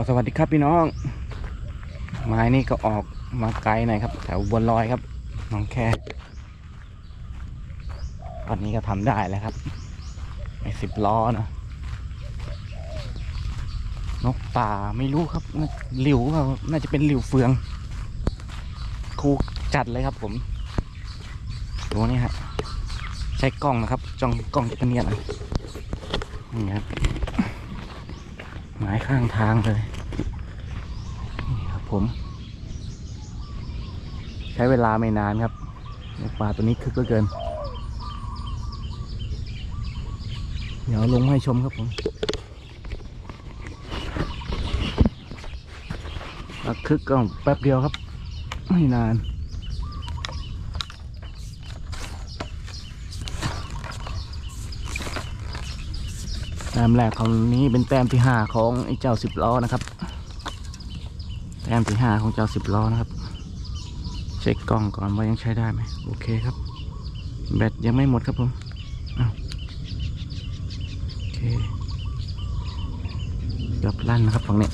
ก็สวัสดีครับพี่น้อง ไม้นี่ก็ออกมาไกลหน่อยครับแถวบนลอยครับน้องแค่ตอนนี้ก็ทำได้แล้วครับไอสิบล้อนะนกป่าไม่รู้ครับน่าหลิวครับน่าจะเป็นหลิวเฟืองครูจัดเลยครับผมตัวนี้ฮะใช้กล้องนะครับจ้องกล้องจะเนียนเลยนี่ครับ หมายข้างทางเลย นี่ครับผม ใช้เวลาไม่นานครับปลาตัวนี้คึกเหลือเกิน เดี๋ยวลงให้ชมครับผมคึกก็แป๊บเดียวครับ ไม่นาน แต้มแรกของนี้เป็นแต้มที่ห้าของไอ้เจ้าสิบล้อนะครับ แต้มที่ห้าของเจ้าสิบล้อนะครับ เช็คกล้องก่อนว่ายังใช้ได้ไหมโอเคครับ แบตยังไม่หมดครับผมอ้าวโอเคเกือบลั่นนะครับฝั่งนี้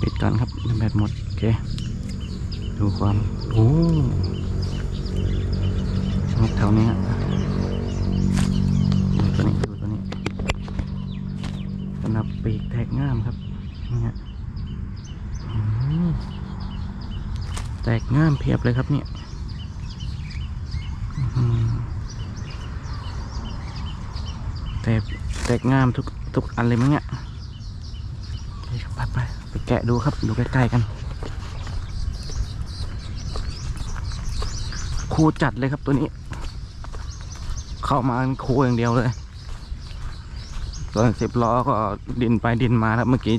ปิดก่อนครับแบตหมด โอเค ดูความโอ้ชอบแถวนี้ฮะดูตัวนี้ดูตัวนี้สนับปีกแทกง่ามครับนี่ฮะอืมแตกง่ามเพียบเลยครับเนี่ยอื้อหือแตกแตกง่ามทุกทุกอันเลยมั้งเนี่ยโอเคครับไปไปไปแกะดูครับ ดูใกล้ๆกัน คูจัดเลยครับตัวนี้ เข้ามาคูอย่างเดียวเลยส่วนสิบล้อก็ดินไปดินมาครับเมื่อกี้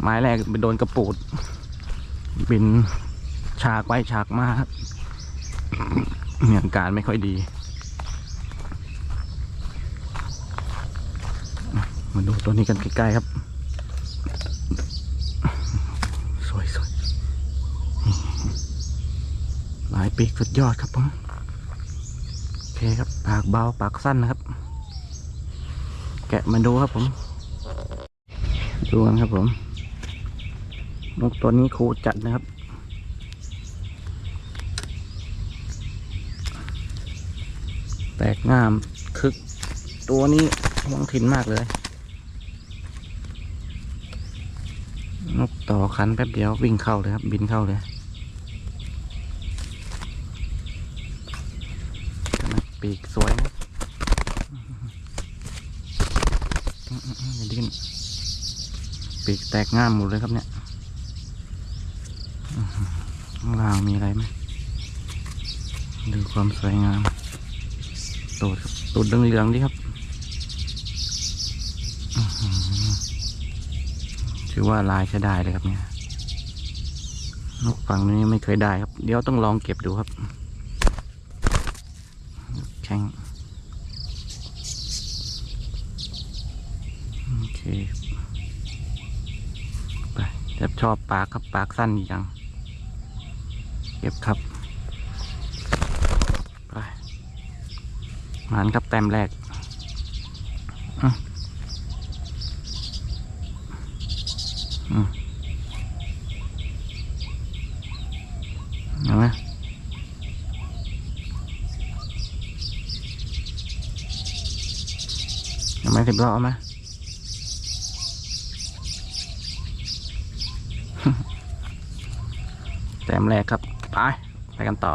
ไม้แรกไปโดนกระปูด บินฉากไปฉากมาครับมีอาการไม่ค่อยดี มาดูตัวนี้กันใกล้ๆครับ สวยสวย หลายปีกสุดยอดครับผมโอเคครับ ปากเบาปากสั้นนะครับ แกะมาดูครับผม ดูกันครับผมนกตัวนี้คูจัดนะครับแตกงามคึก ตัวนี้หวงถิ่นมากเลย นกต่อคันแป๊บเดียววิ่งเข้าเลยครับ บินเข้าเลย ปีกสวยนะดิ้นปีกแตกง่ามหมดเลยครับเนี่ยข้างล่างมีอะไรไหมดูความสวยงามตูดครับตูดเหลืองๆดิครับถือว่าลายใช้ได้เลยครับเนี่ยนกฝั่งนี้ไม่เคยได้ครับ เดี๋ยวต้องลองเก็บดูครับ แข็งโอเคไปแอบชอบปากครับปากสั้นดีจังเก็บครับไปหมานครับแต้มแรกอืมอืมเอาไหม เอาไหมสิ บล้อเอาไหมแต้มแรกครับ ไป ไปกันต่อ